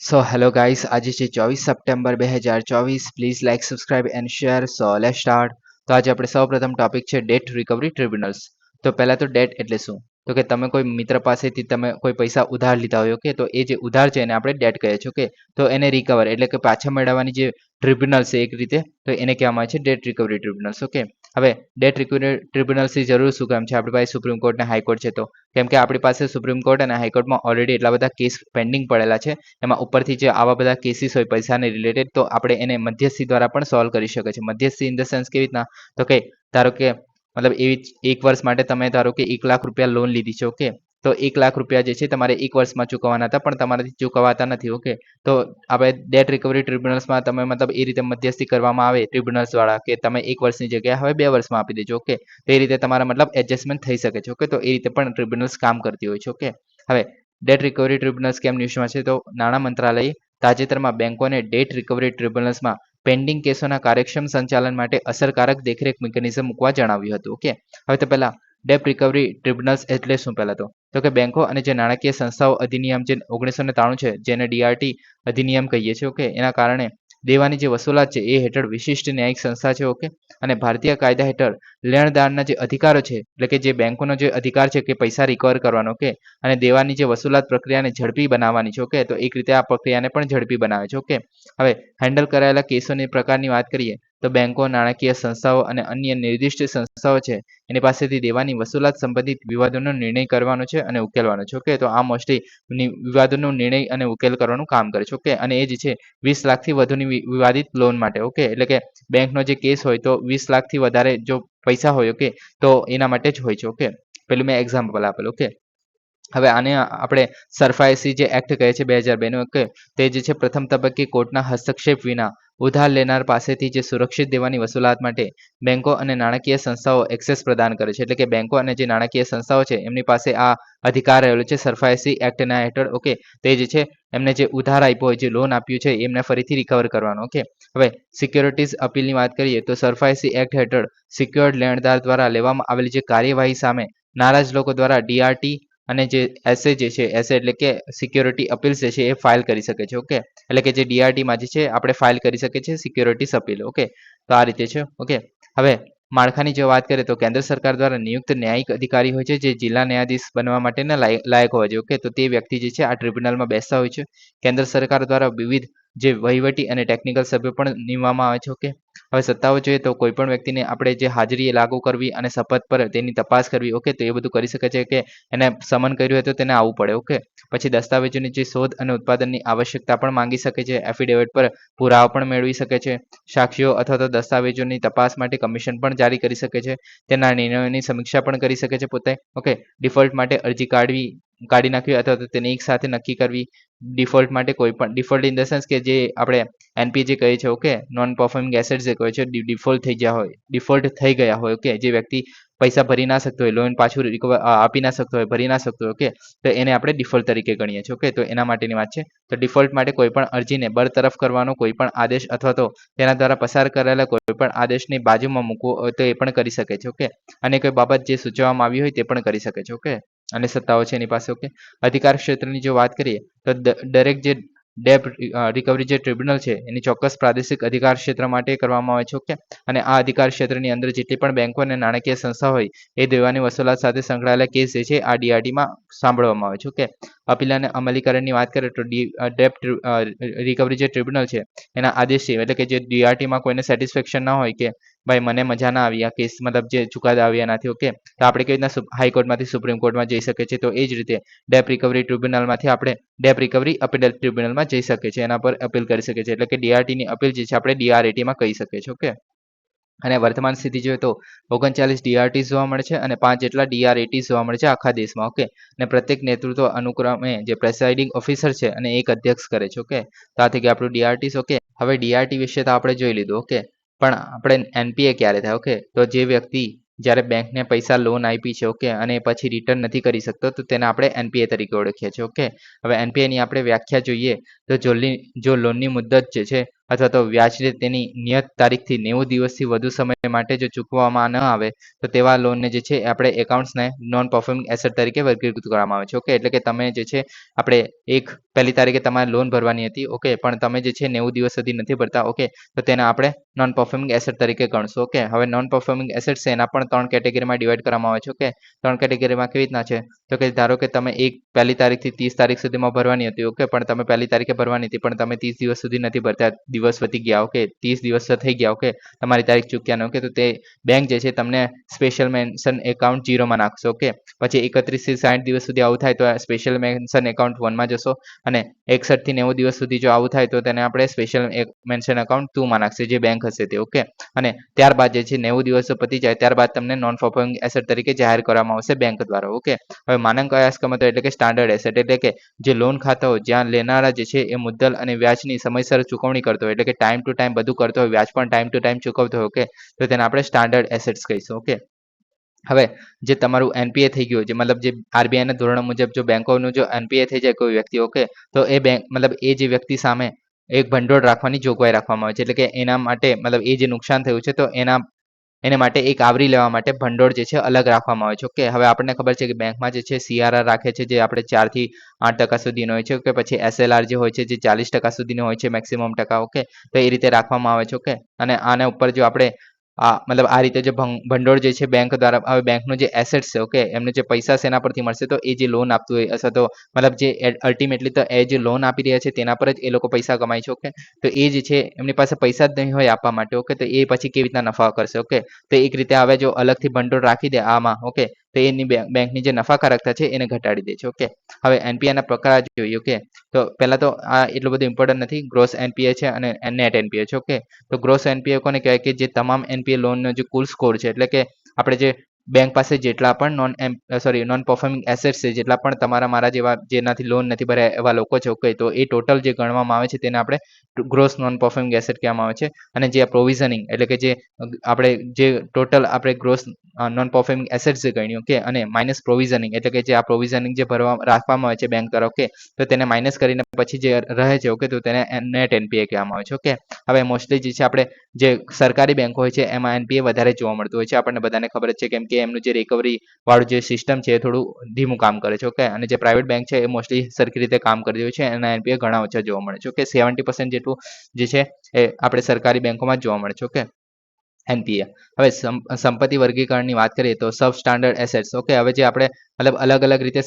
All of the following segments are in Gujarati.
સો હેલો ગાઈસ આજે છે ચોવીસ સપ્ટેમ્બર બે હજાર ચોવીસ please like subscribe and share so લે સ્ટાર્ટ તો આજે આપણે સૌપ્રથમ ટોપિક છે ડેટ રિકવરી ટ્રિબ્યુનલ્સ તો પહેલાં તો ડેટ એટલે શું? તો કે તમે કોઈ મિત્ર પાસેથી તમે કોઈ પૈસા ઉધાર લીધા હોય, ઓકે? તો એ જે ઉધાર છે એને આપણે ડેટ કહીએ છીએ, ઓકે? તો એને રિકવર એટલે કે પાછા મેળવવાની જે ટ્રિબ્યુનલ છે એક રીતે, તો એને કહેવામાં આવે છે ડેટ રિકવરી ટ્રિબ્યુનલ્સ ઓકે? હવે ડેટ ટ્રિબ્યુનલ્સની જરૂર શું કામ છે? આપણી પાસે સુપ્રીમ કોર્ટ અને હાઈકોર્ટ છે તો કેમ કે આપણી પાસે સુપ્રીમ કોર્ટ અને હાઈકોર્ટમાં ઓલરેડી એટલા બધા કેસ પેન્ડિંગ પડેલા છે. એમાં ઉપરથી જે આવા બધા કેસીસ હોય પૈસાને રિલેટેડ તો આપણે એને મધ્યસ્થી દ્વારા પણ સોલ્વ કરી શકે છે મધ્યસ્થી ઇન ધ સેન્સ કેવી રીતના? તો કે ધારો કે મતલબ એવી એક વર્ષ માટે તમે ધારો કે એક લાખ રૂપિયા લોન લીધી છે ઓકે તો એક લાખ રૂપિયા જે છે તમારે એક વર્ષમાં ચૂકવવાના હતા, પણ તમારાથી ચૂકવાતા નથી ઓકે તો આપણે ડેટ રિકવરી ટ્રિબ્યુનલ્સમાં તમે મતલબ એ રીતે મધ્યસ્થી કરવામાં આવે ટ્રિબ્યુનલ્સ વાળા કે તમે એક વર્ષની જગ્યાએ હવે બે વર્ષમાં આપી દેજો ઓકે તો એ રીતે તમારા મતલબ એડજસ્ટમેન્ટ થઈ શકે છે ઓકે તો એ રીતે પણ ટ્રિબ્યુનલ્સ કામ કરતી હોય છે ઓકે હવે ડેટ રિકવરી ટ્રિબ્યુનલ્સ કેમ ન્યૂઝમાં છે? તો નાણાં મંત્રાલયે તાજેતરમાં બેંકોને ડેટ રિકવરી ટ્રિબ્યુનલ્સમાં પેન્ડિંગ કેસોના કાર્યક્ષમ સંચાલન માટે અસરકારક દેખરેખ મિકેનિઝમ મૂકવા જણાવ્યું હતું ઓકે હવે તો પહેલા ડેપ રિકવરી ટ્રિબ્યુનલ્સ એટલે શું પહેલાં તો? તો કે બેંકો અને જે નાણાકીય સંસ્થાઓ અધિનિયમ જે ઓગણીસો ને ત્રાણું છે, જેને ડીઆરટી અધિનિયમ કહીએ છીએ, ઓકે? એના કારણે દેવાની જે વસૂલાત છે એ હેઠળ વિશિષ્ટ ન્યાયિક સંસ્થા છે, ઓકે? અને ભારતીય કાયદા હેઠળ લેણદારના જે અધિકારો છે, એટલે કે જે બેંકોનો જે અધિકાર છે કે પૈસા રિકવર કરવાનો, ઓકે? અને દેવાની જે વસૂલાત પ્રક્રિયાને ઝડપી બનાવવાની છે, ઓકે? તો એક રીતે આ પ્રક્રિયાને પણ ઝડપી બનાવે છે, ઓકે? હવે હેન્ડલ કરાયેલા કેસોની પ્રકારની વાત કરીએ તો બેંકો, નાણાકીય સંસ્થાઓ અને અન્ય નિર્દિષ્ટ સંસ્થાઓ છે, એની પાસેથી દેવાની વસૂલાત સંબંધિત વિવાદોનો નિર્ણય કરવાનો છે અને ઉકેલવાનો છે. ઓકે, તો આ મોસ્ટલી વિવાદોનો નિર્ણય અને ઉકેલ કરવાનું કામ કરે છે. ઓકે, અને એ જ છે, વીસ લાખથી વધુની વિવાદિત લોન માટે. ઓકે, એટલે કે બેંકનો જે કેસ હોય તો વીસ લાખથી વધારે જો પૈસા હોય, ઓકે, તો એના માટે જ હોય છે. ઓકે, પેલું મેં એક્ઝામ્પલ આપેલું. ઓકે હવે આને આપણે સરફાઇસી જે એક્ટ કહે છે બે હજાર બેનો, ઓકે? તે જે છે પ્રથમ તબક્કે કોર્ટના હસ્તક્ષેપ વિના ઉધાર લેનાર પાસેથી જે સુરક્ષિત દેવાની વસૂલાત માટે બેંકો અને નાણાકીય સંસ્થાઓ એક્સેસ પ્રદાન કરે છે. એટલે કે બેંકો અને જે નાણાકીય સંસ્થાઓ છે, એમની પાસે આ અધિકાર રહેલો છે સરફાઈસી એક્ટના હેઠળ, ઓકે? તે જે છે, એમને જે ઉધાર આપ્યો હોય, જે લોન આપ્યું છે, એમને ફરીથી રિકવર કરવાનો, ઓકે? હવે સિક્યોરિટીઝ અપીલની વાત કરીએ તો સરફાઈસી એક્ટ હેઠળ સિક્યોર્ડ લેણદાર દ્વારા લેવામાં આવેલી જે કાર્યવાહી સામે નારાજ લોકો દ્વારા ડીઆરટી અને જે એસે જે છે એસે એટલે કે સિક્યોરિટી અપીલ્સ જે છે એ ફાઇલ કરી શકે છે ઓકે એટલે કે જે ડીઆરટીમાં જે છે, આપણે ફાઇલ કરી શકીએ છીએ સિક્યોરિટીસ અપીલ ઓકે તો આ રીતે છે ઓકે હવે માળખાની જો વાત કરીએ તો કેન્દ્ર સરકાર દ્વારા નિયુક્ત ન્યાયિક અધિકારી હોય છે, જે જિલ્લા ન્યાયાધીશ બનવા માટેના લાયક હોવા જોઈએ ઓકે તો તે વ્યક્તિ જે છે આ ટ્રિબ્યુનલમાં બેસતા હોય છે. કેન્દ્ર સરકાર દ્વારા વિવિધ જે વહીવટી અને ટેકનિકલ સભ્યો પણ નીમવામાં આવે છે ઓકે હવે સત્તાઓ જોઈએ તો કોઈ પણ વ્યક્તિને આપણે જે હાજરી લાગુ કરવી અને શપથ પર તેની તપાસ કરવી ઓકે તો એ બધું કરી શકે છે કે એને સમન કર્યું હોય તો તેને આવવું પડે ઓકે પછી દસ્તાવેજોની જે શોધ અને ઉત્પાદનની આવશ્યકતા પણ માંગી શકે છે એફિડેવિટ પર પુરાવા પણ મેળવી શકે છે સાક્ષીઓ અથવા તો દસ્તાવેજોની તપાસ માટે કમિશન પણ જારી કરી શકે છે, તેના નિર્ણયોની સમીક્ષા પણ કરી શકે છે પોતે ઓકે ડિફોલ્ટ માટે અરજી કાઢવી, કાઢી નાખવી અથવા તો તેને એક સાથે નક્કી કરવી, ડિફોલ્ટ માટે કોઈ પણ, ડિફોલ્ટ ઇન ધ સેન્સ કે જે આપણે એનપી જે કહીએ છે ઓકે નોન પરફોર્મિંગ એસેટ જે કહે છે ડિફોલ્ટ થઈ ગયા હોય ડિફોલ્ટ થઈ ગયા હોય ઓકે જે વ્યક્તિ પૈસા ભરી ના શકતો હોય લોન પાછું રિકવર આપી ના શકતો હોય, ભરી ના શકતો હોય ઓકે તો એને આપણે ડિફોલ્ટ તરીકે ગણીએ છીએ ઓકે તો એના માટેની વાત છે. તો ડિફોલ્ટ માટે કોઈ પણ અરજીને બરતરફ કરવાનો કોઈ પણ આદેશ અથવા તો તેના દ્વારા પસાર કરેલા કોઈ પણ આદેશની બાજુમાં મૂકવો તો એ પણ કરી શકે છે ઓકે અને કોઈ બાબત જે સૂચવવામાં આવી હોય તે પણ કરી શકે છે ઓકે અને સત્તાઓ છે એની પાસે ઓકે અધિકાર ક્ષેત્રની જો વાત કરીએ તો દરેક જે ડેપ રિકવરી જે ટ્રિબ્યુનલ છે, એની ચોક્કસ પ્રાદેશિક અધિકાર ક્ષેત્ર માટે કરવામાં આવે છે, ઓકે? અને આ અધિકાર ક્ષેત્રની અંદર જેટલી પણ બેંકો અને નાણાકીય સંસ્થા હોય, એ દેવાની વસૂલાત સાથે સંકળાયેલા કેસ જે છે, આ ડીઆરટીમાં સાંભળવામાં આવે છે, ઓકે? અપીલ અને અમલીકરણની વાત કરીએ તો ડેપ્ટ રિકવરી જે ટ્રિબ્યુનલ છે, એના આદેશ એટલે કે જે ડીઆરટીમાં કોઈને સેટિસ્ફેક્શન ના હોય કે ભાઈ, મને મજા ના આવી આ કેસ મતલબ જે ચુકાદા આવ્યા નથી ઓકે તો આપણે કેવી રીતના હાઈકોર્ટમાંથી સુપ્રીમ કોર્ટમાં જઈ શકીએ છીએ, તો એ જ રીતે ડેપ રિકવરી ટ્રિબ્યુનલમાંથી આપણે ડેપ રિકવરી અપીલ ટ્રિબ્યુનલમાં જઈ શકીએ છીએ, એના પર અપીલ કરી શકીએ છીએ. એટલે કે ડીઆરટીની અપીલ જે છે, આપણે ડીઆરએટીમાં કહી શકીએ છીએ ઓકે અને વર્તમાન સ્થિતિ જોઈએ તો ઓગણચાલીસ ડીઆરટી જોવા મળે છે અને પાંચ જેટલા ડીઆરએટી જોવા મળે છે આખા દેશમાં ઓકે અને પ્રત્યેક નેતૃત્વ અનુક્રમે જે પ્રેસાઇડિંગ ઓફિસર છે અને એક અધ્યક્ષ કરે છે ઓકે તો આ થઈ આપણું ડીઆરટીસ ઓકે હવે ડીઆરટી વિશે તો આપણે જોઈ લીધું ઓકે પણ આપણે એનપીએ ક્યારે થાય? ઓકે તો જે વ્યક્તિ જ્યારે બેંકને પૈસા લોન આપી છે ઓકે અને પછી રિટર્ન નથી કરી શકતો, તો તેને આપણે એનપીએ તરીકે ઓળખીએ છીએ ઓકે હવે એનપીએની આપણે વ્યાખ્યા જોઈએ, તો જો લોનની મુદ્દત જે છે અથવા તો વ્યાજને તેની નિયત તારીખથી નેવું દિવસથી વધુ સમય માટે જો ચૂકવવામાં ન આવે, તો તેવા લોનને જે છે આપણે એકાઉન્ટ્સને નોન પરફોર્મિંગ એસેટ તરીકે વર્ગીકૃત કરવામાં આવે છે. ઓકે એટલે કે તમે જે છે, આપણે એક, પહેલી તારીખે તમારે લોન ભરવાની હતી. ઓકે પણ તમે જે છે નેવું દિવસ સુધી નથી ભરતા. ઓકે તો તેને આપણે નોન પરફોર્મિંગ એસેટ તરીકે ગણશું. ઓકે હવે નોન પરફોર્મિંગ એસેટ છે, એના પણ ત્રણ કેટેગરીમાં ડિવાઈડ કરવામાં આવે છે. ઓકે ત્રણ કેટેગરીમાં કેવી રીતના છે? તો કે ધારો કે તમે એક, પહેલી તારીખથી ત્રીસ તારીખ સુધીમાં ભરવાની હતી. ઓકે પણ તમે પહેલી તારીખે ભરવાની હતી, પણ તમે ત્રીસ દિવસ સુધી નથી ભરતા. દિવસ વધી ગયા ઓકે ત્રીસ દિવસ થઈ ગયા ઓકે તમારી તારીખ ચૂક્યા ઓકે તો તે બેંક જે છે તમને સ્પેશિયલ મેન્શન એકાઉન્ટ જીરોમાં નાખશો ઓકે પછી એકત્રીસથી સાઠ દિવસ સુધી આવું થાય તો સ્પેશિયલ મેન્શન એકાઉન્ટ વનમાં જશો અને એકસઠથી નેવું દિવસ સુધી જો આવું થાય તો તેને આપણે સ્પેશિયલ મેન્શન એકાઉન્ટ ટુમાં નાખશે, જે બેંક હશે તે ઓકે અને ત્યારબાદ જે છે નેવું દિવસો પતી જાય, ત્યારબાદ તમને નોન પરફોર્મિંગ એસેટ તરીકે જાહેર કરવામાં આવશે બેંક દ્વારા ઓકે હવે માનક અયાસ્કમતો એટલે કે સ્ટાન્ડર્ડ એસેટ એટલે કે જે લોન ખાતાઓ જ્યાં લેનારા જે છે એ મુદ્દલ અને વ્યાજની સમયસર ચૂકવણી કરતો હોય એટલે કે ટાઈમ ટુ ટાઈમ બધું કરતો હોય, વ્યાજ પણ ટાઈમ ટુ ટાઈમ ચૂકવતો હોય ઓકે તો તેને આપણે સ્ટાન્ડર્ડ એસેટ્સ કહીશું ઓકે હવે જે તમારું એનપીએ થઈ ગયું જે મતલબ જે આરબીઆઈના ધોરણ મુજબ જો બેંકોનું જો એનપીએ થઈ જાય કોઈ વ્યક્તિ ઓકે તો એ બેંક, મતલબ એ જે વ્યક્તિ સામે એક ભંડોળ રાખવાની જોગવાઈ રાખવામાં આવે છે, એટલે કે એના માટે, મતલબ એ જે નુકસાન થયું છે, તો એના એને માટે એક આવરી લેવા માટે ભંડોળ જે છે અલગ રાખવામાં આવે છે. ઓકે, હવે આપણને ખબર છે કે બેંકમાં જે છે સીઆરઆર રાખે છે, જે આપણે ચારથી આઠ ટકા સુધીનો હોય છે કે પછી એસએલઆર જે હોય છે, જે ચાલીસ ટકા સુધીનો હોય છે મેક્સિમમ ટકા, ઓકે, તો એ રીતે રાખવામાં આવે છે, ઓકે, અને આના ઉપર જો આપણે આ, મતલબ આ રીતે જે ભંડોળ જે છે બેંક દ્વારા, હવે બેંકનું જે એસેટ્સ છે ઓકે એમને જે પૈસા છે એના પરથી મળશે, તો એ જે લોન આપતું હોય, અથવા તો મતલબ જે અલ્ટિમેટલી તો એ જે લોન આપી રહ્યા છે તેના પર જ એ લોકો પૈસા કમાય છે ઓકે તો એ જે છે, એમની પાસે પૈસા જ નહીં હોય આપવા માટે ઓકે તો એ પછી કેવી રીતના નફા કરશે ઓકે તો એક રીતે હવે જો અલગથી ભંડોળ રાખી દે આમાં ઓકે તો એની બેંકની જે નફાકારકતા છે એને ઘટાડી દે છે ઓકે હવે એનપીએના પ્રકાર જોઈએ ઓકે તો પહેલાં તો આ એટલું બધું ઇમ્પોર્ટન્ટ નથી ગ્રોસ એનપીએ છે અને નેટ એનપીએ છે ઓકે તો ગ્રોસ એનપીએ કોને કહેવાય કે જે તમામ એનપીએ લોનનો જે કુલ સ્કોર છે, એટલે કે આપણે જે બેંક પાસે જેટલા પણ non um sorry non performing assets છે, જેટલા પણ તમારા, મારા જેવા, જેનાથી લોન નથી ભર્યા એવા લોકો છે ઓકે તો એ ટોટલ જે ગણવામાં આવે છે તેને આપણે ગ્રોસ નોન પરફોર્મિંગ એસેટ કહેવામાં આવે છે. અને જે આ પ્રોવિઝનિંગ એટલે કે જે આપણે જે ટોટલ આપણે ગ્રોસ નોન પરફોર્મિંગ એસેટ્સ જે ગણ્યું ઓકે અને માઇનસ પ્રોવિઝનિંગ એટલે કે જે આ પ્રોવિઝનિંગ જે ભરવા, રાખવામાં આવે છે બેંક તરફ ઓકે તો તેને માઇનસ કરીને પછી જે રહે છે ઓકે તો તેને નેટ એનપીએ કહેવામાં આવે છે ઓકે હવે મોસ્ટલી જે છે આપણે જે સરકારી બેંકો હોય છે, એમાં એનપીએ વધારે જોવા મળતું હોય છે. આપણને બધાને ખબર જ છે, કેમ કે એમનું જે રિકવરી વાળું જે સિસ્ટમ છે એ થોડું ધીમું કામ કરે છે ઓકે અને જે પ્રાઇવેટ બેંક છે એ મોસ્ટલી સરખી રીતે કામ કરી રહ્યું છે એના એનપીએ ઘણા ઓછા જોવા મળે છે ઓકે સેવન્ટી પર્સન્ટ જેટલું જે છે એ આપણે સરકારી બેંકોમાં જોવા મળે છે ઓકે એનપીએ હવે સંપત્તિ વર્ગીકરણની વાત કરીએ તો સબ સ્ટાન્ડર્ડ એસેટ્સ ઓકે હવે જે આપણે મતલબ અલગ અલગ રીતે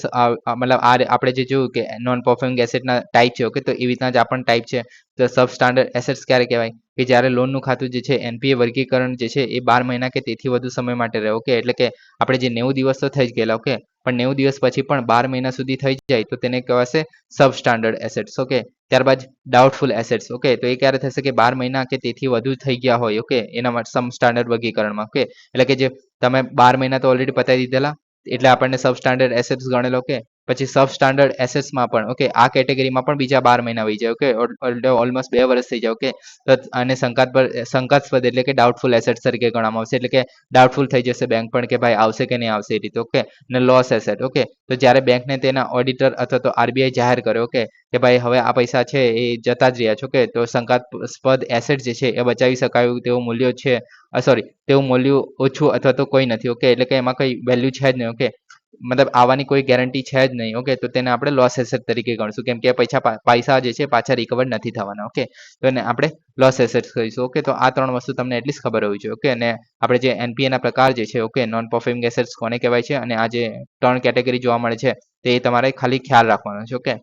મતલબ આ આપણે જે જોયું કે નોન પરફોર્મિંગ એસેટના ટાઈપ છે ઓકે તો એવી રીતના જ પણ ટાઈપ છે. તો સબ સ્ટાન્ડર્ડ એસેટ્સ ક્યારે કહેવાય? કે જ્યારે લોનનું ખાતું જે છે એનપીએ વર્ગીકરણ જે છે, એ બાર મહિના કે તેથી વધુ સમય માટે રહે ઓકે એટલે કે આપણે જે નેવું દિવસ તો થઈ જ ગયેલા ઓકે પણ નેવું દિવસ પછી પણ બાર મહિના સુધી થઈ જાય, તો તેને કહેવાશે સબ સ્ટાન્ડર્ડ એસેટ્સ ઓકે ત્યારબાદ ડાઉટફુલ એસેટ્સ ઓકે તો એ ક્યારે થશે કે બાર મહિના કે તેથી વધુ થઈ ગયા હોય ઓકે એના માટે સમ સ્ટાન્ડર્ડ વર્ગીકરણમાં ઓકે એટલે કે જે તમે બાર મહિના તો ઓલરેડી પતાવી દીધેલા, એટલે આપણને સબ સ્ટાન્ડર્ડ એસેટ્સ ગણેલો ઓકે પછી સબ સ્ટાન્ડર્ડ એસેસમાં પણ ઓકે આ કેટેગરીમાં પણ બીજા બાર મહિના વહી જાય ઓકે ઓલમોસ્ટ બે વર્ષ થઈ જાય ઓકે તો આને શંકાસ્પદ શંકાસ્પદ એટલે કે ડાઉટફુલ એસેટ્સ તરીકે ગણવામાં આવશે, એટલે કે ડાઉટફુલ થઈ જશે બેંક પણ કે ભાઈ આવશે કે નહીં આવશે એ રીતે ઓકે ને લોસ એસેટ ઓકે તો જ્યારે બેંકને તેના ઓડિટર અથવા તો આરબીઆઈ જાહેર કરે ઓકે કે ભાઈ હવે આ પૈસા છે એ જતા જ રહ્યા છે ઓકે તો શંકાસ્પદ એસેટ જે છે એ બચાવી શકાયું તેવું મૂલ્ય છે સોરી તેવું મૂલ્ય ઓછું અથવા તો કોઈ નથી ઓકે એટલે કે એમાં કઈ વેલ્યુ છે જ નહીં ઓકે મતલબ આવવાની કોઈ ગેરંટી છે જ નહીં ઓકે તો તેને આપણે લોસ એસેટ તરીકે ગણશું. કેમ કે પૈસા પૈસા જે છે પાછા રિકવર નથી થવાના ઓકે તો એને આપણે લોસ એસેટ કહીશું ઓકે તો આ ત્રણ વસ્તુ તમને એટલીસ્ટ ખબર હોવી જોઈએ ઓકે અને આપણે જે એનપીએ ના પ્રકાર જે છે ઓકે નોન પરફોર્મિંગ એસેટ્સ કોને કહેવાય છે? અને આ જે ત્રણ કેટેગરી જોવા મળે છે, તે તમારે ખાલી ખ્યાલ રાખવાનો છે ઓકે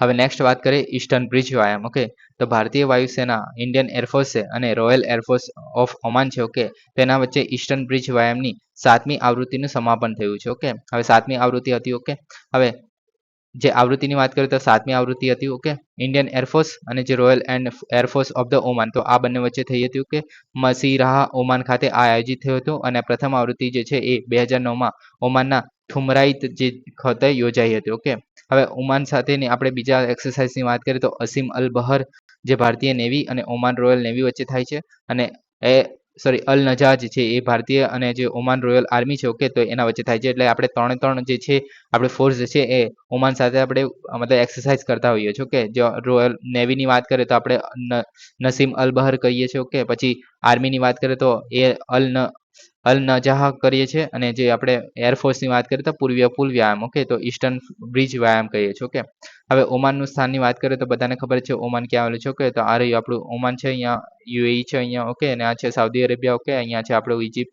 હવે નેક્સ્ટ વાત કરીએ ઈસ્ટર્ન બ્રિજ વ્યાયામ ઓકે તો ભારતીય વાયુસેના ઇન્ડિયન એરફોર્સ છે અને royal air force of Oman છે ઓકે તેના વચ્ચે ઈસ્ટર્ન બ્રિજ વ્યાયામની સાતમી આવૃત્તિનું સમાપન થયું છે ઓકે હવે સાતમી આવૃત્તિ હતી ઓકે હવે જે આવૃત્તિની વાત કરીએ તો સાતમી આવૃત્તિ હતી ઓકે ઇન્ડિયન એરફોર્સ અને જે royal and air force of the Oman તો આ બંને વચ્ચે થઈ હતી ઓકે મસીરાહ ઓમાન ખાતે આ આયોજિત થયું હતું અને પ્રથમ આવૃત્તિ જે છે એ બે હજાર નવમાં ઓમાનના થુમરાઈત જે ખાતે યોજાઈ હતી ઓકે હવે ઓમાન સાથેની આપણે બીજા એક્સરસાઇઝની વાત કરીએ તો અસીમ અલ બહર જે ભારતીય નેવી અને ઓમાન રોયલ નેવી વચ્ચે થાય છે અને એ સોરી અલ નજાજ છે એ ભારતીય અને જે ઓમાન રોયલ આર્મી છે ઓકે તો એના વચ્ચે થાય છે. એટલે આપણે ત્રણે ત્રણ જે છે, આપણે ફોર્સ છે એ ઓમાન સાથે આપણે, મતલબ એક્સરસાઇઝ કરતા હોઈએ છીએ ઓકે જો રોયલ નેવીની વાત કરીએ તો આપણે નસીમ અલ બહર કહીએ છીએ ઓકે પછી આર્મીની વાત કરીએ તો એ અલ ન અલ નજાહ કરીએ છીએ અને જે આપણે એરફોર્સની વાત કરીએ તો પૂર્વીય પુલ વ્યાયામ ઓકે તો ઈસ્ટર્ન બ્રિજ વ્યાયામ કહીએ છીએ ઓકે હવે ઓમાનનું સ્થાનની વાત કરીએ તો બધાને ખબર છે ઓમાન ક્યાં આવેલું છે ઓકે તો આ રહ્યું આપણું ઓમાન છે અહીંયા, યુએઈ છે અહીંયા ઓકે અને આ છે સાઉદી અરેબિયા ઓકે અહીંયા છે આપણું ઇજિપ્ત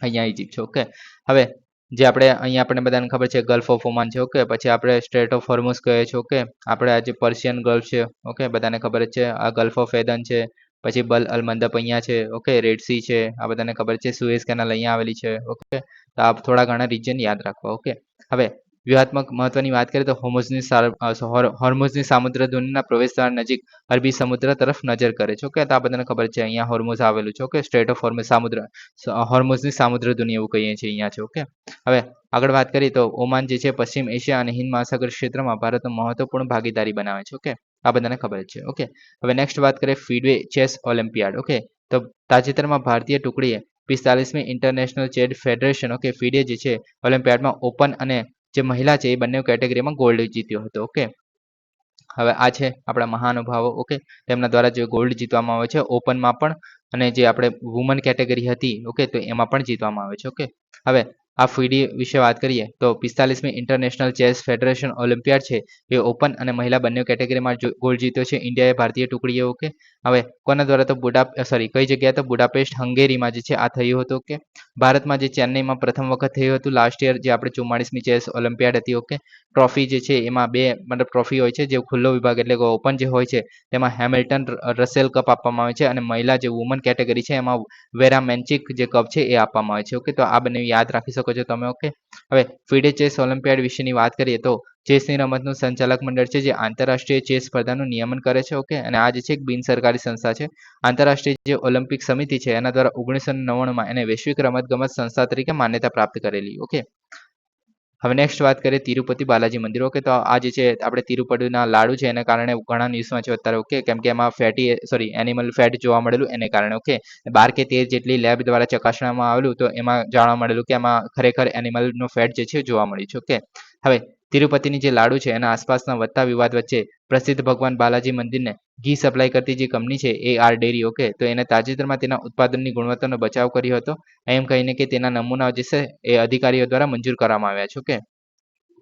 અહીંયા ઇજિપ્ત છે ઓકે હવે જે આપણે, અહીંયા આપણને બધાને ખબર છે ગલ્ફ ઓફ ઓમાન છે ઓકે પછી આપણે સ્ટ્રેટ ઓફ હોર્મુસ કહે છે ઓકે આપણે આ જે પર્શિયન ગલ્ફ છે ઓકે બધાને ખબર જ છે, આ ગલ્ફ ઓફ એદન છે પછી બલ અલ મંદપ અહીંયા છે ઓકે રેડ સી છે, આ બધાને ખબર છે સુએઝ કેનાલ અહીંયા આવેલી છે ઓકે તો આ થોડા ઘણા રિજન યાદ રાખવા ઓકે હવે, વ્યૂહાત્મક મહત્વની વાત કરીએ તો હોમોઝની સો- સામુદ્ર ધુનીના પ્રવેશદ્વાર નજીક અરબી સમુદ્ર તરફ નજર કરે છે ઓકે તો આ બધાને ખબર છે, અહીંયા હોર્મોઝ આવેલું છે ઓકે સ્ટેટ ઓફ હોર્મુઝ સામુદ્ર હોર્મોઝની હોર્મુઝની સામુદ્ર ધુની એવું કહીએ છીએ અહીંયા છે ઓકે હવે, આગળ વાત કરીએ તો ઓમાન જે છે, પશ્ચિમ એશિયા અને હિન્દ મહાસાગર ક્ષેત્રમાં ભારતનો મહત્વપૂર્ણ ભાગીદારી બનાવે છે ઓકે આ બધાને ખબર છે. ઓકે હવે નેક્સ્ટ વાત કરીએ ફીડવે ચેસ ઓલિમ્પિયાડ ઓકે તો તાજેતરમાં ભારતીય ટુકડીએ પિસ્તાલીસમી international chess federation okay FIDE જે છે ઓલિમ્પિયાડમાં ઓપન અને જે મહિલા છે એ બંને કેટેગરીમાં ગોલ્ડ જીત્યો હતો. ઓકે હવે આ છે આપણા મહાનુભાવો. ઓકે તેમના દ્વારા જે ગોલ્ડ જીતવામાં આવે છે ઓપનમાં પણ અને જે આપણે વુમન કેટેગરી હતી ઓકે તો એમાં પણ જીતવામાં આવે છે. ઓકે હવે આ ફીડી વિશે વાત કરીએ તો પિસ્તાલીસમી ઇન્ટરનેશનલ ચેસ ફેડરેશન ઓલિમ્પિયાડ છે. એ ઓપન અને મહિલા બંને કેટેગરીમાં ગોલ્ડ જીત્યો છે. ઇન્ડિયાએ ભારતીય ટુકડીએ ઓકે હવે કોના દ્વારા તો બુડા સોરી કઈ જગ્યાએ તો બુડાપેસ્ટ હંગેરીમાં જે છે આ થયું હતું ઓકે ભારતમાં જે ચેન્નઈમાં પ્રથમ વખત થયું હતું લાસ્ટ યર જે આપણે ચુમ્માળીસમી ચેસ ઓલિમ્પિયાડ હતી ઓકે ટ્રોફી જે છે એમાં બે, મતલબ ટ્રોફી હોય છે, જે ખુલ્લો વિભાગ એટલે કે ઓપન જે હોય છે, તેમાં હેમિલ્ટન રસેલ કપ આપવામાં આવે છે અને મહિલા જે વુમન કેટેગરી છે, એમાં વેરા મેન્ચિક જે કપ છે એ આપવામાં આવે છે ઓકે તો આ બંને યાદ રાખી શકો છો તમે ઓકે હવે ફીડે ચેસ ઓલિમ્પિયાડ વિશેની વાત કરીએ તો ચેસની રમતનું સંચાલક મંડળ છે જે આંતરરાષ્ટ્રીય ચેસ સ્પર્ધાનું નિયમન કરે છે ઓકે અને આ જે છે એક બિન સરકારી સંસ્થા છે. આંતરરાષ્ટ્રીય જે ઓલિમ્પિક સમિતિ છે, એના દ્વારા ઓગણીસો નવ્વાણુંમાં એને વૈશ્વિક રમતગમત સંસ્થા તરીકે માન્યતા પ્રાપ્ત કરેલી ઓકે હવે નેક્સ્ટ વાત કરીએ તિરુપતિ બાલાજી મંદિર. ઓકે તો આ જે છે, આપણે તિરુપતિના લાડુ છે, એને કારણે ઘણા ન્યૂઝમાં છે અત્યારે ઓકે કેમ કે એમાં ફેટી સોરી એનિમલ ફેટ જોવા મળેલું એને કારણે ઓકે બાર કે તેર જેટલી લેબ દ્વારા ચકાસવામાં આવેલું, તો એમાં જાણવા મળેલું કે એમાં ખરેખર એનિમલનું ફેટ જે છે, જોવા મળ્યું છે ઓકે હવે તિરુપતિની જે લાડુ છે એના આસપાસના વધતા વિવાદ વચ્ચે પ્રસિદ્ધ ભગવાન બાલાજી મંદિરને ઘી સપ્લાય કરતી જે કંપની છે એ આર ડેરી ઓકે તો એને તાજેતરમાં તેના ઉત્પાદનની ગુણવત્તાનો બચાવ કર્યો હતો. એમ કહીને કે તેના નમૂનાઓ જે છે, એ અધિકારીઓ દ્વારા મંજૂર કરવામાં આવ્યા છે ઓકે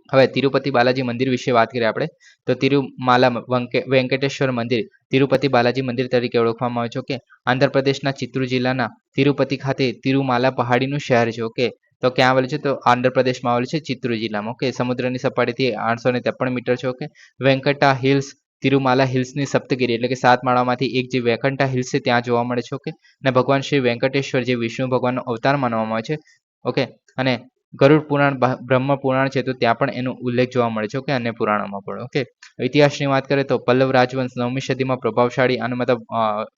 હવે તિરુપતિ બાલાજી મંદિર વિશે વાત કરીએ આપણે, તો તિરુમાલા વંકે- વેંકટેશ્વર મંદિર તિરુપતિ બાલાજી મંદિર તરીકે ઓળખવામાં આવે છે ઓકે આંધ્રપ્રદેશના ચિત્રુ જિલ્લાના તિરુપતિ ખાતે તિરુમાલા પહાડીનું શહેર છે ઓકે તો ક્યાં આવેલું છે? તો આંધ્રપ્રદેશમાં આવેલું છે ચિત્રુ જિલ્લામાં. ઓકે, સમુદ્રની સપાટીથી આઠસો ને ત્રેપન મીટર છે, ઓકે. વેંકટા હિલ્સ, તિરુમાલા હિલ્સની સપ્તગીરી, એટલે કે સાત માળામાંથી એક જે વેંકટા હિલ્સ છે ત્યાં જોવા મળે છે, ઓકે. અને ભગવાન શ્રી વેંકટેશ્વર જે વિષ્ણુ ભગવાનનો અવતાર માનવામાં આવે છે, ઓકે. અને ગરુડ પુરાણ બ્રહ્મ પુરાણ છે તો ત્યાં પણ એનો ઉલ્લેખ જોવા મળે છે ઓકે અન્ય પુરાણોમાં પણ ઓકે ઇતિહાસની વાત કરીએ તો પલ્લવ રાજવંશ નવમી સદીમાં પ્રભાવશાળી અને મતલબ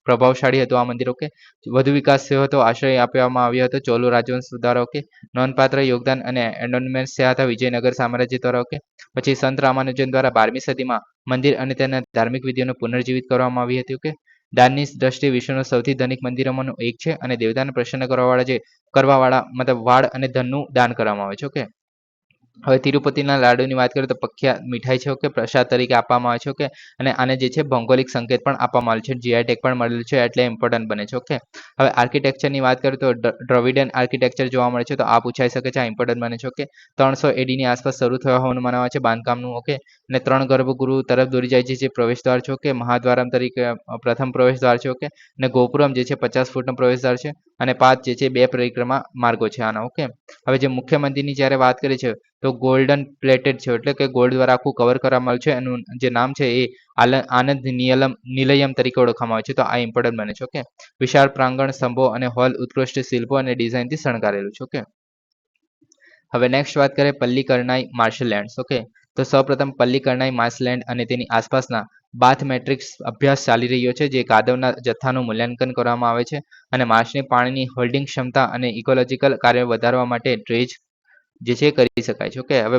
પ્રભાવશાળી હતું આ મંદિર ઓકે વધુ વિકાસ થયો હતો, આશ્રય આપવામાં આવ્યો હતો, ચોલો રાજવંશ દ્વારા ઓકે નોંધપાત્ર યોગદાન અને એન્ડોનમેન્ટ થયા હતા, વિજયનગર સામ્રાજ્ય દ્વારા ઓકે પછી સંત રામાનુજન દ્વારા બારમી સદીમાં મંદિર અને તેના ધાર્મિક વિધિઓને પુનર્જીવિત કરવામાં આવી હતી ઓકે દાનની દ્રષ્ટિએ વિશ્વનું સૌથી ધનિક મંદિરોમાંનું એક છે અને દેવતાને પ્રસન્ન કરવાવાળા જે કરવાવાળા, મતલબ વાળ અને ધનનું દાન કરવામાં આવે છે ઓકે હવે તિરુપતિના લાડુની વાત કરીએ તો પ્રખ્યાત મીઠાઈ છે ઓકે, પ્રસાદ તરીકે આપવામાં આવે છે ઓકે, અને આને જે છે ભૌગોલિક સંકેત પણ આપવામાં આવે છે જીઆઈ ટેગ પણ મળેલું છે, એટલે ઇમ્પોર્ટન્ટ બને છે ઓકે. હવે આર્કિટેક્ચરની વાત કરીએ તો ડ- આર્કિટેક્ચર જોવા મળે છે, તો આ પૂછાઈ શકે છે, આ ઇમ્પોર્ટન્ટ બને છે ઓકે. ત્રણસો એડીની આસપાસ શરૂ થયો હોવાનું મનાવે છે બાંધકામનું ઓકે, અને ત્રણ ગર્ભગુરુ તરફ દોરી જાય છે, જે પ્રવેશદ્વાર છે ઓકે, મહાદ્વારમ તરીકે પ્રથમ પ્રવેશદ્વાર છે ઓકે, અને ગોપુરમ જે છે પચાસ ફૂટનો પ્રવેશદ્વાર છે, અને પાંચ જે છે બે પરિક્રમા માર્ગો છે આના ઓકે. હવે જે મુખ્ય મંદિરની જ્યારે વાત કરીએ છે તો ગોલ્ડન પ્લેટેડ છે. એટલે કે ગોલ્ડ દ્વારા આખું કવર કરવામાં આવ્યું છે. એનું જે નામ છે એ આનંદ નિયલમ, નિલયમ તરીકે ઓળખવામાં આવે છે. તો આ ઇમ્પોર્ટન્ટ બને છે. ઓકે? વિશાળ પ્રાંગણ, સ્તંભો અને હોલ ઉત્કૃષ્ટ શિલ્પો અને ડિઝાઇનથી શણગારેલું છે. ઓકે? હવે નેક્સ્ટ વાત કરીએ પલ્લીકરનાઈ માર્શલ લેન્ડ્સ ઓકે? તો સૌપ્રથમ પલ્લીકરનાઈ માર્શલેન્ડ અને તેની આસપાસના બાથ મેટ્રિક્સ અભ્યાસ ચાલી રહ્યો છે, જે કાદવના જથ્થાનું મૂલ્યાંકન કરવામાં આવે છે અને માર્શની પાણીની હોલ્ડિંગ ક્ષમતા અને ઇકોલોજીકલ કાર્ય વધારવા માટે ડ્રેજ જે છે કરી શકાય છે. ઓકે, હવે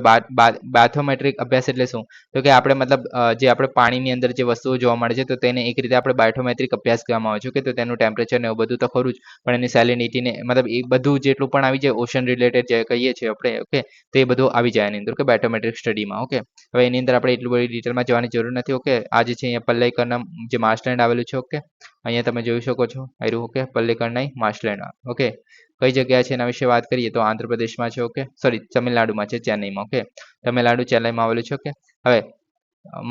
બાયોમેટ્રિક અભ્યાસ એટલે શું? તો કે આપણે મતલબ જે આપણે પાણીની અંદર જે વસ્તુઓ જોવા મળે છે, તો તેને એક રીતે આપણે બાયોમેટ્રિક અભ્યાસ કહેવામાં આવે છે. કે તો તેનું ટેમ્પરેચર ને એવું બધું તો ખરું જ, પણ એની સેલિનિટી ને, મતલબ એ બધું જેટલું પણ આવી જાય ઓશન રિલેટેડ જે કહીએ છીએ આપણે, ઓકે, તો એ બધું આવી જાય એની અંદર કે બાયોમેટ્રિક સ્ટડીમાં ઓકે. હવે એની અંદર આપણે એટલું બધી ડિટેલમાં જવાની જરૂર નથી, ઓકે. આ જે છે અહીંયા પલ્લઈકરના જે માર્શલેન્ડ આવેલું છે, ઓકે. અહીંયા તમે જોઈ શકો છો, આયરું, ઓકે પલ્લીકરનાઈ માર્શલેન્ડ ઓકે. કઈ જગ્યા છે એના વિશે વાત કરીએ તો આંધ્રપ્રદેશમાં છે ઓકે સોરી તમિલનાડુમાં છે, ચેન્નઈમાં ઓકે તમિલનાડુ, ચેન્નઈમાં આવેલું છે ઓકે હવે,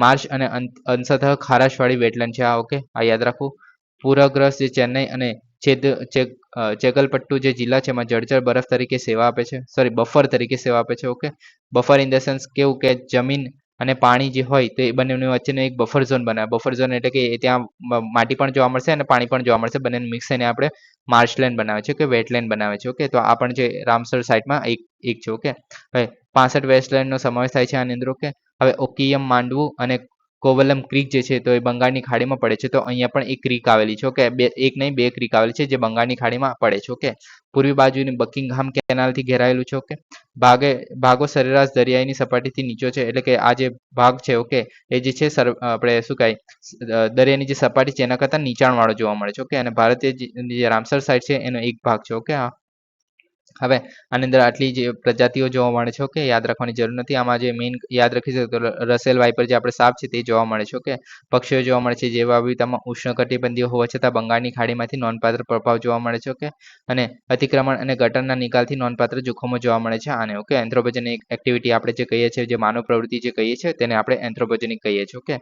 માર્ચ અને અંશતઃ ખારાશવાળી વેટલેન્ડ છે આ ઓકે આ યાદ રાખવું પૂરગ્રસ્ત જે ચેન્નઈ અને છેદ ચેગલપટ્ટુ જે જિલ્લા છે, એમાં જળચર બરફ તરીકે સેવા આપે છે. સોરી બફર તરીકે સેવા આપે છે okay buffer in the sense કેવું કે જમીન અને પાણી જે હોય તો એ બંનેની વચ્ચેનો એક બફર ઝોન બનાવે. બફર ઝોન એટલે કે ત્યાં માટી પણ જોવા મળશે અને પાણી પણ જોવા મળશે. બંને મિક્સ થઈને આપણે માર્શલેન્ડ બનાવે છે કે વેટલેન્ડ બનાવે છે ઓકે તો આ પણ જે રામસર સાઇટમાં એક એક છે ઓકે હવે પાસઠ વેસ્ટલેન્ડનો સમાવેશ થાય છે આની અંદર ઓકે હવે ઓકિયમ માંડવું અને કોવલમ ક્રીક જે છે તો એ બંગાળની ખાડીમાં પડે છે. તો અહીંયા પણ એક ક્રીક આવેલી છે, ઓકે? બે, એક નહીં, બે ક્રીક આવેલી છે જે બંગાળની ખાડીમાં પડે છે, ઓકે? પૂર્વી બાજુની બકિંગહામ કેનાલથી ઘેરાયેલું છે, ઓકે? ભાગે, ભાગો સરેરાશ દરિયાઈની સપાટીથી નીચો છે, એટલે કે આ જે ભાગ છે, ઓકે? એ જે છે સર, આપણે શું કહે દરિયાની જે સપાટી છે, એના કરતાં નીચાણવાળો જોવા મળે છે, ઓકે? અને ભારતીય જે રામસર સાઇડ છે, એનો એક ભાગ છે, ઓકે? આ હવે આની અંદર આટલી જે પ્રજાતિઓ જોવા મળે છે, ઓકે, યાદ રાખવાની જરૂર નથી. આમાં જે મેઇન યાદ રાખી તો રસેલ વાઇપર જે આપણે સાપ છે તે જોવા મળે છે, ઓકે. પક્ષીઓ જોવા મળે છે જેવા વિવિધતામાં ઉષ્ણકટિબંધીય હોવા છતાં બંગાળની ખાડીમાંથી નોંધપાત્ર પ્રભાવ જોવા મળે છે, ઓકે. અને અતિક્રમણ અને ગટરના નિકાલથી નોંધપાત્ર જોખમો જોવા મળે છે આને, ઓકે. એન્થ્રોપોજેનિક એક્ટિવિટી આપણે જે કહીએ છીએ, જે માનવ પ્રવૃત્તિ જે કહીએ છીએ, તેને આપણે એન્થ્રોપોજેનિક કહીએ છીએ, ઓકે.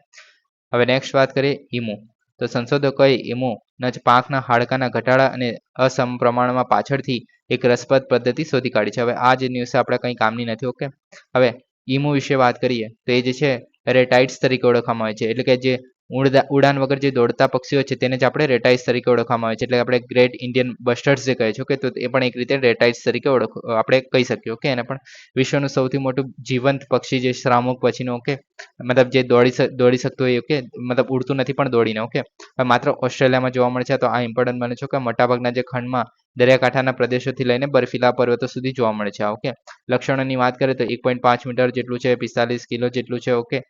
હવે નેક્સ્ટ વાત કરીએ ઈમુ તો સંશોધકોએ ઈમુ નજ પાંખના હાડકાના ઘટાડા અને અસમ પ્રમાણમાં પાછળથી એક રસપ્રદ પદ્ધતિ શોધી કાઢી છે. હવે આ જે ન્યૂઝ આપણે કંઈ કામની નથી ઓકે હવે ઈમો વિશે વાત કરીએ તો એ જે છે રેટાઇટ્સ તરીકે ઓળખવામાં આવે છે. એટલે કે જે ઉડાન વગર જે દોડતા પક્ષીઓ છે, તેને જ આપણે રેટાઇસ તરીકે ઓળખવામાં આવે છે. એટલે આપણે ગ્રેટ ઇન્ડિયન બસ્ટર્સ જે કહે છે, ઓકે, તો એ પણ એક રીતે રેટાઇસ તરીકે ઓળખ આપણે કહી શકીએ, ઓકે? એને પણ વિશ્વનું સૌથી મોટું જીવંત પક્ષી જે શ્રામુક પછીનું, ઓકે? મતલબ જે દોડી દોડી શકતું હોય ઓકે? મતલબ ઉડતું નથી પણ દોડીને, ઓકે? માત્ર ઓસ્ટ્રેલિયામાં જોવા મળે છે તો આ ઇમ્પોર્ટન્ટ બને છે કે મોટાભાગના જે ખંડમાં દરિયાકાંઠાના પ્રદેશોથી લઈને બર્ફીલા પર્વતો સુધી જોવા મળે છે ઓકે? લક્ષણોની વાત કરીએ તો એક પોઈન્ટ પાંચ મીટર જેટલું છે, પિસ્તાલીસ કિલો જેટલું છે, ઓકે?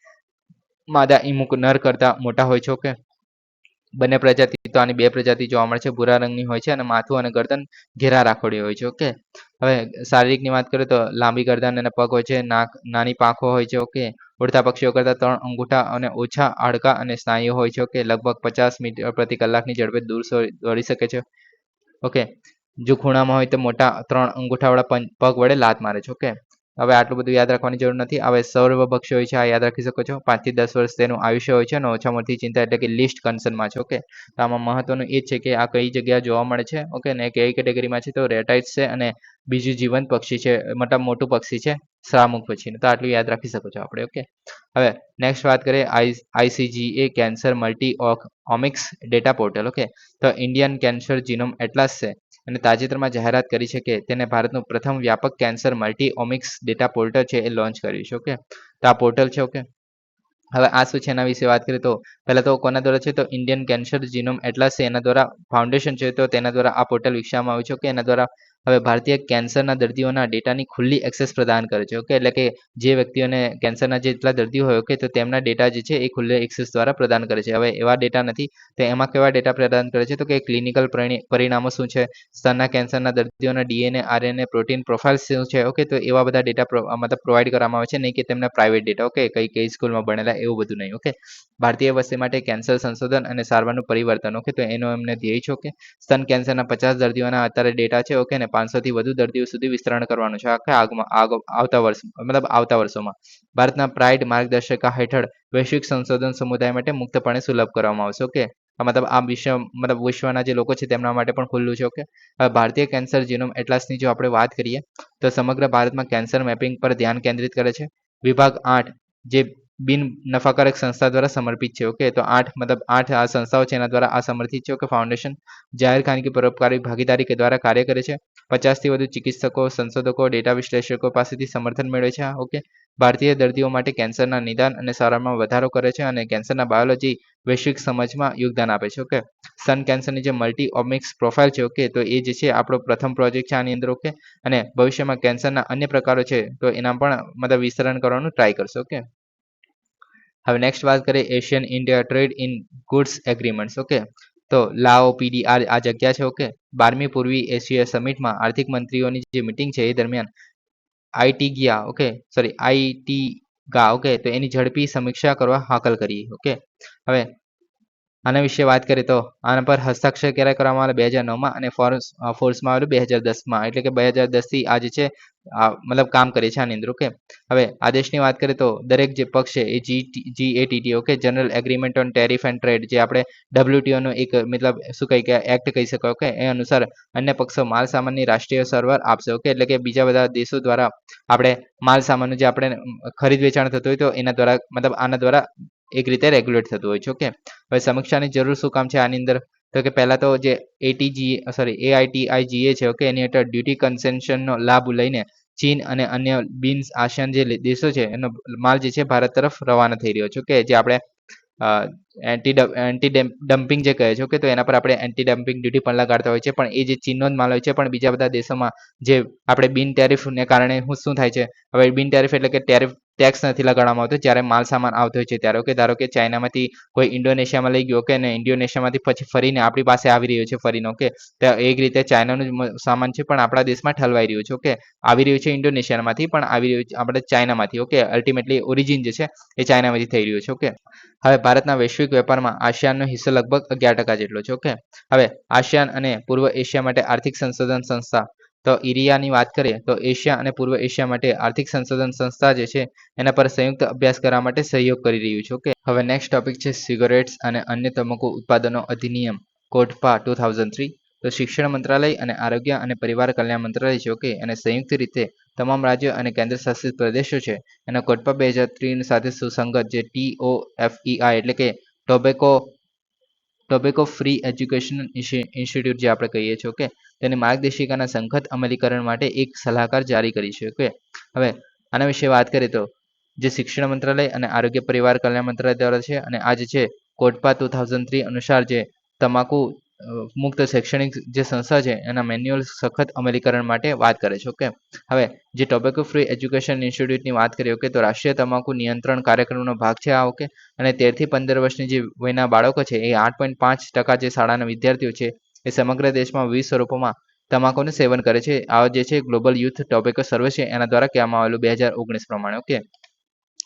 માદા ઈમુક નર કરતા મોટા હોય છે, ઓકે? બંને પ્રજાતિ તો આની બે પ્રજાતિ જોવા મળે છે, ભૂરા રંગની હોય છે અને માથું અને ગરદન ઘેરા રાખોડી હોય છે, ઓકે? હવે શારીરિકની વાત કરીએ તો લાંબી ગરદન અને પગ હોય છે, નાક, નાની પાંખો હોય છે, ઓકે? ઉડતા પક્ષીઓ કરતા ત્રણ અંગૂઠા અને ઓછા હાડકા અને સ્નાયુઓ હોય છે, ઓકે? લગભગ પચાસ મીટર પ્રતિ કલાકની ઝડપે દૂર દોડી શકે છે, ઓકે? જો ખૂણામાં હોય તો મોટા ત્રણ અંગૂઠાવાળા પગ વડે લાત મારે છે, ઓકે? હવે આટલું બધું યાદ રાખવાની જરૂર નથી. હવે સર્વભક્ષી હોય છે, આ યાદ રાખી શકો છો. પાંચથી દસ વર્ષ તેનું આયુષ્ય હોય છે અને ઓછામાં ઓછી ચિંતા એટલે કે લિસ્ટ કન્સર્નમાં છે ઓકે તો આમાં મહત્વનું એ છે કે આ કઈ જગ્યા જોવા મળે છે ઓકે ને કઈ કેટેગરીમાં છે તો રેટાઇટ્સ છે અને બીજું જીવંત પક્ષી છે, મતલબ મોટું પક્ષી છે શ્રામુક પક્ષીનું. તો આટલું યાદ રાખી શકો છો આપણે ઓકે હવે નેક્સ્ટ વાત કરીએ, I ICGA cancer multi omics data portal okay તો ઇન્ડિયન કેન્સર જીનોમ એટલાસ છે. અને તાજેતરમાં જાહેરાત કરી છે કે તેને ભારતનું પ્રથમ વ્યાપક cancer multi omics data portal છે એ લોન્ચ કર્યું છે, ઓકે? તો આ પોર્ટલ છે, ઓકે? હવે આ શું છે એના વિશે વાત કરીએ તો પહેલાં તો કોના દ્વારા છે? તો ઇન્ડિયન કેન્સર જીનોમ એટલાસ છે એના દ્વારા ફાઉન્ડેશન છે તો તેના દ્વારા આ પોર્ટલ વિકસાવવામાં આવ્યું છે, ઓકે? એના દ્વારા હવે ભારતીય કેન્સરના દર્દીઓના ડેટાની ખુલ્લી એક્સેસ પ્રદાન કરે છે ઓકે એટલે કે જે વ્યક્તિઓને કેન્સરના જેટલા દર્દીઓ હોય ઓકે તો તેમના ડેટા જે છે એ ખુલ્લી એક્સેસ દ્વારા પ્રદાન કરે છે. હવે એવા ડેટા નથી, તો એમાં કેવા ડેટા પ્રદાન કરે છે? તો કે ક્લિનિકલ પરિણામો શું છે? સ્તનના કેન્સરના દર્દીઓના ડીએનએ, આરએનએ, પ્રોટીન પ્રોફાઇલ શું છે? ઓકે તો એવા બધા ડેટા મતલબ પ્રોવાઈડ કરવામાં આવે છે, નહીં કે તેમના પ્રાઇવેટ ડેટા ઓકે કઈ કઈ સ્કૂલમાં ભણેલા એવું બધું નહીં ઓકે ભારતીય વસ્તી માટે કેન્સર સંશોધન અને સારવારનું પરિવર્તન ઓકે તો એનો એમને ધ્યેય છે ઓકે સ્તન કેન્સરના પચાસ દર્દીઓના અત્યારે ડેટા છે ઓકે ને પાંચસો થી વધુ દર્દીઓ સુધી વિસ્તરણ કરવાનું છે આખા આગમાં, આગ, આવતા વર્ષ, મતલબ આવતા વર્ષોમાં. ભારતના પ્રાઇડ માર્ગદર્શિકા હેઠળ વૈશ્વિક સંશોધન સમુદાય માટે મુક્તપણે સુલભ કરવામાં આવશે ઓકે મતલબ આ વિશ્વ, મતલબ વિશ્વના જે લોકો છે તેમના માટે પણ ખુલ્લું છે ઓકે ભારતીય કેન્સર જીનોમ એટલાસની જો આપણે વાત કરીએ, તો સમગ્ર ભારતમાં કેન્સર મેપિંગ પર ધ્યાન કેન્દ્રિત કરે છે. વિભાગ આઠ, જે બિન નફાકારક સંસ્થા દ્વારા સમર્પિત છે ઓકે તો આઠ, મતલબ આઠ આ સંસ્થાઓ છે, એના દ્વારા આ સમર્થિત છે ઓકે ફાઉન્ડેશન જાહેર ખાનગી પરોપકારી ભાગીદારી કે દ્વારા કાર્ય કરે છે. પચાસથી વધુ ચિકિત્સકો, સંશોધકો ડેટા વિશ્લેષકો પાસેથી સમર્થન મેળવે છે ઓકે ભારતીય દર્દીઓ માટે કેન્સરના નિદાન અને સારવારમાં વધારો કરે છે અને કેન્સરના બાયોલોજી વૈશ્વિક સમજમાં યોગદાન આપે છે ઓકે સન કેન્સરની જે મલ્ટી ઓમિક્સ પ્રોફાઇલ છે ઓકે તો એ જે છે, આપણો પ્રથમ પ્રોજેક્ટ છે આની અંદર ઓકે અને ભવિષ્યમાં કેન્સરના અન્ય પ્રકારો છે, તો એના પણ મતલબ વિસ્તરણ કરવાનું ટ્રાય કરશે ઓકે હવે નેક્સ્ટ વાત કરીએ ASEAN India trade in goods agreements okay તો લાઓ, પીડી, આ જગ્યા છે ઓકે બારમી પૂર્વી એશિયા સમિટમાં આર્થિક મંત્રીઓની જે મિટિંગ છે એ દરમિયાન આઈટી ગયા ઓકે સોરી આઈટી ગા ઓકે તો એની ઝડપી સમીક્ષા કરવા હાકલ કરી ઓકે હવે આના વિશે વાત કરીએ તો આના પર હસ્તાક્ષર ક્યારે કરવામાં આવેલા? બે હજાર નવમાં અને ફોર્સ ફોર્સમાં આવેલું બે હજાર દસમાં. એટલે કે બે હજાર દસથી આ જે છે મતલબ કામ કરે છે આની અંદર, ઓકે? હવે આદેશની વાત કરીએ તો દરેક જે પક્ષ છે એ G G ATT okay? General agreement on tariff and trade જે આપણે ડબ્લ્યુટીઓનો એક, મતલબ શું કહી કે એક્ટ કહી શકાય, ઓકે? એ અનુસાર અન્ય પક્ષો માલ સામાનની રાષ્ટ્રીય સર્વર આપશે, ઓકે? એટલે કે બીજા બધા દેશો દ્વારા આપણે માલ સામાનનું જે આપણે ખરીદ વેચાણ થતું હોય તો એના દ્વારા, મતલબ આના દ્વારા એક રીતે રેગ્યુલેટ થતું હોય છે ઓકે હવે સમીક્ષાની જરૂર શું કામ છે આની અંદર? તો કે પહેલાં તો જે એટીજી સોરી એઆઈટીઆઈજીએ છે ઓકે એની હેઠળ ડ્યુટી કન્સેન્શનનો લાભ લઈને ચીન અને અન્ય બિન આસિયાન જે દેશો છે, એનો માલ જે છે, ભારત તરફ રવાના થઈ રહ્યો છે ઓકે જે આપણે એન્ટી એન્ટી ડમ્પિંગ જે કહે છે ઓકે તો એના પર આપણે એન્ટી ડમ્પિંગ ડ્યુટી પણ લગાડતા હોય છે પણ એ જે ચીનનો જ માલ હોય છે, પણ બીજા બધા દેશોમાં જે આપણે બિન ટેરિફને કારણે શું શું થાય છે, હવે બિન ટેરિફ એટલે કે ટેરિફ, ટેક્સ નથી લગાડવામાં આવતો, જ્યારે માલ સામાન આવતો હોય છે, ત્યારે ઓકે ધારો કે ચાઇનામાંથી કોઈ ઇન્ડોનેશિયામાં લઈ ગયો ઓકે અને ઇન્ડોનેશિયામાંથી પછી ફરીને આપણી પાસે આવી રહ્યો છે, ફરીને ઓકે તો એક રીતે ચાઇનાનું જ સામાન છે, પણ આપણા દેશમાં ઠલવાઈ રહ્યું છે ઓકે આવી રહ્યું છે ઇન્ડોનેશિયામાંથી, પણ આવી રહ્યું છે, આપણે ચાઇનામાંથી ઓકે અલ્ટિમેટલી ઓરિજિન જે છે, એ ચાઇનામાંથી થઈ રહ્યું છે ઓકે હવે ભારતના વૈશ્વિક વેપારમાં આસિયાનનો હિસ્સો લગભગ અગિયાર ટકા જેટલો છે ઓકે હવે આસિયાન અને પૂર્વ એશિયા માટે આર્થિક સંશોધન સંસ્થા, તો ઇરિયાની વાત કરીએ, તો એશિયા અને પૂર્વ એશિયા માટે આર્થિક સંશોધન સંસ્થા જે છે, એના પર સંયુક્ત અભ્યાસ કરવા માટે સહયોગ કરી રહ્યું છે ઓકે હવે નેક્સ્ટ ટોપિક છે સિગરેટ્સ અને અન્ય તમાકુ ઉત્પાદનો અધિનિયમ કોટપા ટુ થાઉઝન્ડ થ્રી તો શિક્ષણ મંત્રાલય અને આરોગ્ય અને પરિવાર કલ્યાણ મંત્રાલય છે ઓકે અને સંયુક્ત રીતે તમામ રાજ્યો અને કેન્દ્ર શાસિત પ્રદેશો છે, એના કોટપા બે હજાર ત્રણ સાથે સુસંગત જે T O F E I એટલે કે tobacco tobacco free education institute જે આપણે કહીએ છીએ ઓકે તેની માર્ગદર્શિકાના સંખત અમલીકરણ માટે એક સલાહકાર જારી કરી છે ઓકે હવે આના વિશે વાત કરીએ તો, જે શિક્ષણ મંત્રાલય અને આરોગ્ય પરિવાર કલ્યાણ મંત્રાલય દ્વારા છે અને આ છે, કોટપા ટુ થાઉઝન્ડ થ્રી અનુસાર જે તમાકુ મુક્ત શૈક્ષણિક જે સંસ્થા છે, એના મેન્યુઅલ સખત અમલીકરણ માટે વાત કરે છે ઓકે હવે, જે ટોબેકો ફ્રી એજ્યુકેશન ઇન્સ્ટિટ્યૂટની વાત કરીએ ઓકે તો રાષ્ટ્રીય તમાકુ નિયંત્રણ કાર્યક્રમનો ભાગ છે આ ઓકે અને તેરથી પંદર વર્ષની જે વયના બાળકો છે, એ આઠ પોઈન્ટ પાંચ ટકા જે શાળાના વિદ્યાર્થીઓ છે, એ સમગ્ર દેશમાં વિવિધ સ્વરૂપોમાં તમાકુનું સેવન કરે છે. આ જે છે ગ્લોબલ યુથ ટોબેકો સર્વે છે, એના દ્વારા કહેવામાં આવેલું બે હજાર ઓગણીસ પ્રમાણે ઓકે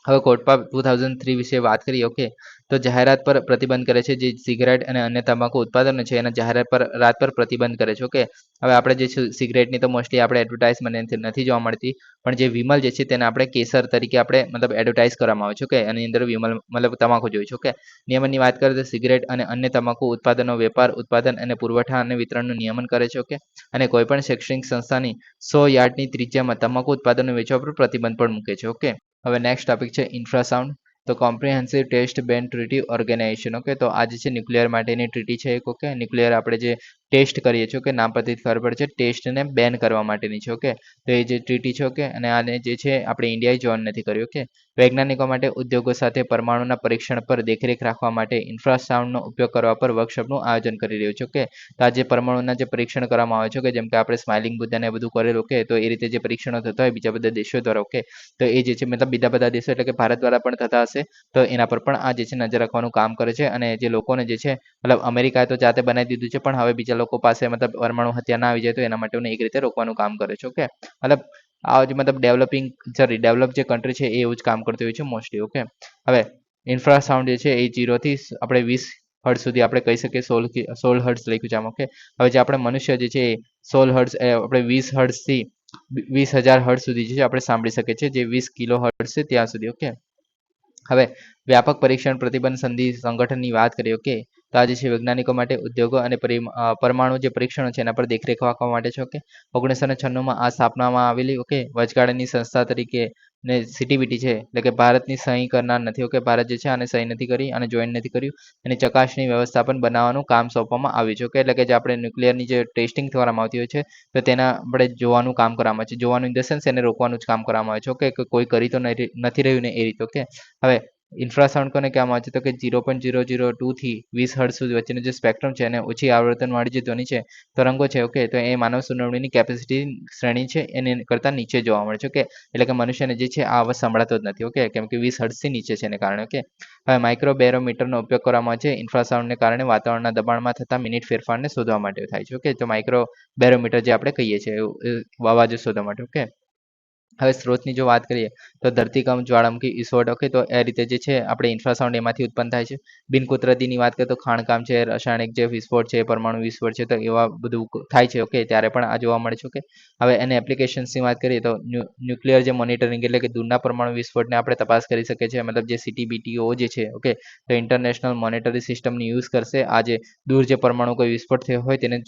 હવે કોટપા ટુ થાઉઝન્ડ થ્રી વિશે વાત કરીએ ઓકે તો જાહેરાત પર પ્રતિબંધ કરે છે જે સિગરેટ અને અન્ય તમાકુ ઉત્પાદનો છે, એના જાહેરાત પર, રાત પર પ્રતિબંધ કરે છે ઓકે હવે આપણે જે સિગરેટની તો મોસ્ટલી આપણે એડવર્ટાઇઝમેન્ટ નથી જોવા મળતી, પણ જે વિમલ જે છે તેને આપણે કેસર તરીકે આપણે મતલબ એડવર્ટાઇઝ કરવામાં આવે છે ઓકે એની અંદર વિમલ મતલબ તમાકુ જોઈ છે ઓકે નિયમનની વાત કરીએ તો સિગરેટ અને અન્ય તમાકુ ઉત્પાદનો વેપાર, ઉત્પાદન અને પુરવઠા અને વિતરણનું નિયમન કરે છે ઓકે અને કોઈપણ શૈક્ષણિક સંસ્થાની સો યાર્ડની ત્રિજ્યામાં તમાકુ ઉત્પાદનો વેચવા પર પ્રતિબંધ પણ મૂકે છે ઓકે હવે નેક્સ્ટ ટોપિક છે ઇન્ફ્રાસાઉન્ડ તો comprehensive test ban treaty organisation okay તો આજે છે ન્યુક્લિયર માટેની ટ્રીટી છે એક ઓકે ન્યુક્લિયર આપણે જે ટેસ્ટ કરીએ છીએ, ઓકે? નામ પરથી છે, ટેસ્ટને બેન કરવા માટેની છે, ઓકે? તો એ જે ટ્રીટી છે, ઓકે? અને આને જે છે, આપણે ઇન્ડિયાએ જોઈન નથી કર્યું ઓકે? વૈજ્ઞાનિકો માટે, ઉદ્યોગો સાથે પરમાણુના પરીક્ષણ પર દેખરેખ રાખવા માટે ઇન્ફ્રાસાઉન્ડનો ઉપયોગ કરવા પર વર્કશોપનું આયોજન કરી રહ્યું છે, ઓકે? તો આ જે પરમાણુના જે પરીક્ષણ કરવામાં આવે છે કે જેમ કે આપણે સ્માઇલિંગ બુદ્ધાને બધું કરેલું, ઓકે? તો એ રીતે જે પરીક્ષણો થતા હોય બીજા બધા દેશો દ્વારા, ઓકે? તો એ જે છે, મતલબ બીજા બધા દેશો એટલે કે ભારત દ્વારા પણ થતા હશે, તો એના પર પણ આ જે છે, નજર રાખવાનું કામ કરે છે, અને જે લોકોને જે છે, મતલબ અમેરિકાએ તો જાતે બનાવી દીધું છે, પણ હવે બીજા લોકો પાસે મતલબ પરમાણુ હત્યા ના આવી જાય તો એના માટે એક રીતે રોકવાનું કામ કરે છે ઓકે મતલબ આ જે મતલબ ડેવલપિંગ સોરી ડેવલપ જે કન્ટ્રી છે એવું જ કામ કરતી હોય છે મોસ્ટલી ઓકે હવે ઇન્ફ્રાસાઉન્ડ જે છે એ જીરોથી આપણે વીસ હર્ટ સુધી આપણે કહી શકીએ સોલ સોલ હર્ટ્સ લખ્યું છે આમ ઓકે હવે જે આપણે મનુષ્ય જે છે એ સોલ હર્ટ્સ આપણે વીસ હર્ટ્સથી વીસ હજાર હર્ટ સુધી જે આપણે સાંભળી શકીએ છીએ, જે વીસ કિલો હર્ટ્સ છે ત્યાં સુધી ઓકે હવે વ્યાપક પરીક્ષણ, પ્રતિબંધ સંધિ સંગઠનની વાત કરીએ ઓકે તો આજે છે વૈજ્ઞાનિકો માટે, ઉદ્યોગો અને પરિમ- પરમાણુ જે પરીક્ષણો છે એના પર દેખરેખ રાખવા માટે છે, ઓકે? ઓગણીસો ને છન્નુંમાં આ સ્થાપનામાં આવેલી, ઓકે? વચગાળાની સંસ્થા તરીકે ને સીટીબીટી છે, એટલે કે ભારતની સહી કરનાર નથી, ઓકે? ભારત જે છે આને સહી નથી કરી અને જોઈન નથી કર્યું. એની ચકાસણી વ્યવસ્થાપન બનાવવાનું કામ સોંપવામાં આવ્યું છે, ઓકે? એટલે કે જે આપણે ન્યુક્લિયરની જે ટેસ્ટિંગ કરવામાં આવતી હોય છે, તો તેના આપણે જોવાનું કામ કરવામાં આવે છે. જોવાનું ઇન ધ સેન્સ એને રોકવાનું જ કામ કરવામાં આવે છે, ઓકે? કોઈ કરી તો નથી રહ્યું ને એ રીતે, ઓકે? હવે ઇન્ફ્રાસાઉન્ડ કોને કહેવામાં આવે છે? તો કે ઝીરો પોઈન્ટ ઝીરો ઝીરો ટુથી વીસ હર્ટ સુધી વચ્ચેનું જે સ્પેક્ટ્રમ છે અને ઓછી આવર્તનવાળી જે ધ્વનિ છે, તરંગો છે ઓકે તો એ માનવ સુનાવણીની કેપેસિટી શ્રેણી છે, એને કરતાં નીચે જોવા મળે છે ઓકે એટલે કે મનુષ્યને જે છે આ અવાજ સંભળાતો જ નથી ઓકે કેમ કે વીસ હર્ટ્સથી નીચે છે એને કારણે ઓકે હવે માઇક્રો બેરોમીટરનો ઉપયોગ કરવામાં આવે છે, ઇન્ફ્રાસાઉન્ડને કારણે વાતાવરણના દબાણમાં થતા મિનિટ ફેરફારને શોધવા માટે થાય છે ઓકે તો માઇક્રો બેરોમીટર જે આપણે કહીએ છીએ અવાજો શોધવા માટે ઓકે હવે સ્ત્રોતની જો વાત કરીએ, તો ધરતીકંપ જ્વાળામુખી વિસ્ફોટ ઓકે, તો એ રીતે જે છે, આપણે ઇન્ફ્રાસાઉન્ડ એમાંથી ઉત્પન્ન થાય છે. બિનકુદરતીની વાત કરીએ તો ખાણકામ છે, રાસાયણિક જે વિસ્ફોટ છે, પરમાણુ વિસ્ફોટ છે, તો એવા બધું થાય છે, ઓકે, ત્યારે પણ આ જોવા મળે છે, ઓકે. હવે એને એપ્લિકેશન્સની વાત કરીએ તો ન્યુક્લિયર જે મોનિટરિંગ એટલે કે દૂરના પરમાણુ વિસ્ફોટને આપણે તપાસ કરી શકીએ છીએ, મતલબ જે સીટીબીટીઓ જે છે, ઓકે, તો ઇન્ટરનેશનલ મોનિટરી સિસ્ટમની યુઝ કરશે, આ જે દૂર જે પરમાણુ કોઈ વિસ્ફોટ થયો હોય તેને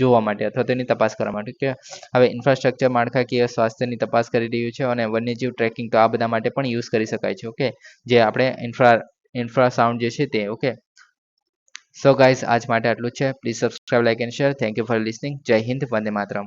જોવા માટે અથવા તેની તપાસ કરવા માટે કે હવે ઇન્ફ્રાસ્ટ્રક્ચર માળખાકીય સ્વાસ્થ્યની તપાસ કરી રહ્યું છે અને વન્યજીવ ટ્રેકિંગ તો આ બધા માટે પણ યુઝ કરી શકાય છે ઓકે જે આપણે ઇન્ફ્રા ઇન્ફ્રાસાઉન્ડ જે છે તે ઓકે સો ગાઈઝ આજ માટે આટલું છે. Please subscribe like and share thank you for listening જય હિન્દ વંદે માતરમ